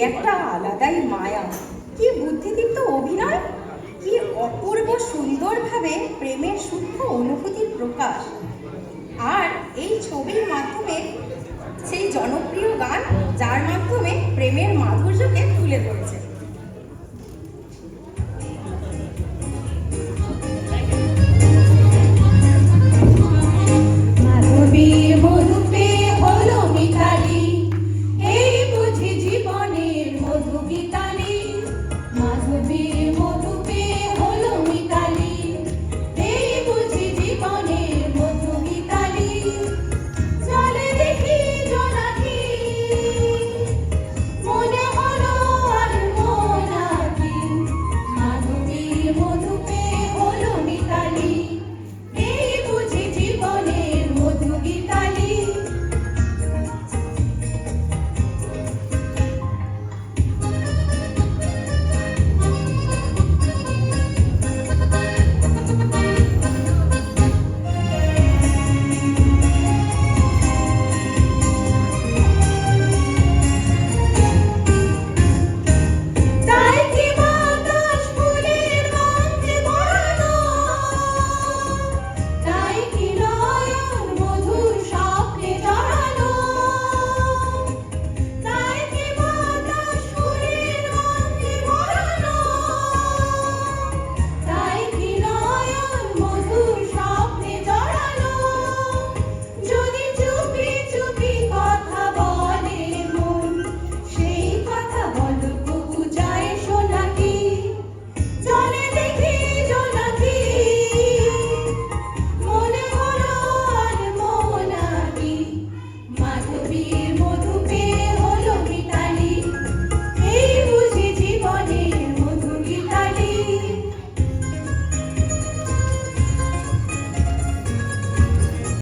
একটা আলাদাই মায়া। কি বুদ্ধিদীপ্ত অভিনয়? কি অপূর্ব সুন্দরভাবে প্রেমের সূক্ষ্ম অনুভূতির প্রকাশ। আর এই ছবির মাধ্যমে, সেই জনপ্রিয় গান, যার মাধ্যমে প্রেমের মাধুর